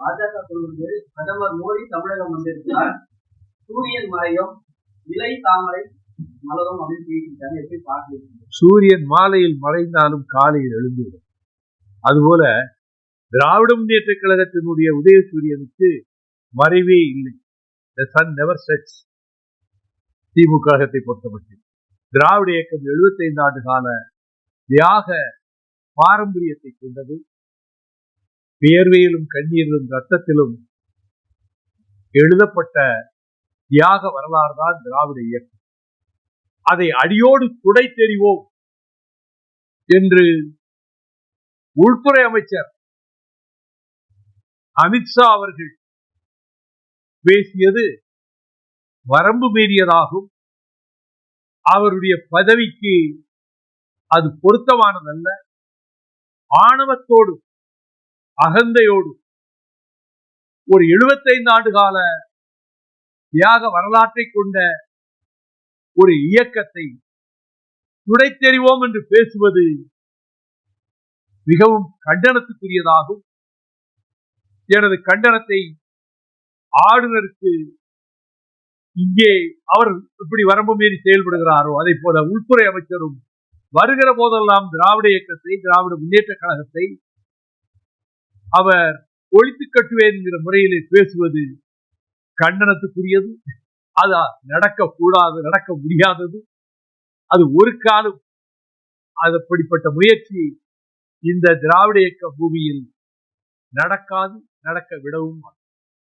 பாஜக சொல்வது பிரதமர் மோடி தமிழகம் வந்திருக்கிறார். சூரியன் மறையும் இலை தாமரை மலரும் அப்படின்னு பேசிட்டாங்க எப்படி பார்க்கலாம் சூரியன் மாலையில் மறைந்தாலும் காலையில் எழுந்துவிடும். அதுபோல திராவிட முன்னேற்ற கழகத்தினுடைய உதயசூரியனுக்கு மறைவே இல்லை. The sun never sets DMK கழகத்தை பொறுத்தமட்டில். திராவிட இயக்கம் 75 ஆண்டு கால தியாக பாரம்பரியத்தை கொண்டது. வியர்வையிலும் கண்ணீரிலும் ரத்தத்திலும் எழுதப்பட்ட தியாக வரலாறு தான் திராவிட இயக்கம். அதை அடியோடு துடை தெரிவோம் என்று உள்துறை அமைச்சர் அமித்ஷா அவர்கள் பேசியது வரம்பு மீறியதாகும். அவருடைய பதவிக்கு அது பொருத்தமானதல்ல. ஆணவத்தோடு அகந்தையோடு. ஒரு 75 ஆண்டு கால தியாக வரலாற்றை கொண்ட ஒரு இயக்கத்தை துடைத்தெறிவோம் என்று பேசுவது மிகவும் கண்டனத்துக்குரியதாகும். எனது கண்டனத்தை ஆளுநருக்கு இங்கே அவர் இப்படி வரம்பு மீறி செயல்படுகிறாரோ அதை போல உள்துறை அமைச்சரும் வருகிற போதெல்லாம் திராவிட இயக்கத்தை திராவிட முன்னேற்ற கழகத்தை அவர் ஒழித்து கட்டுவேன் என்கிற முறையிலே பேசுவது கண்டனத்துக்குரியது. அது நடக்கக்கூடாது நடக்க முடியாதது அது ஒரு காலம். அது அப்படிப்பட்ட முயற்சி இந்த திராவிட இயக்க பூமியில் நடக்காது நடக்க விடவும்?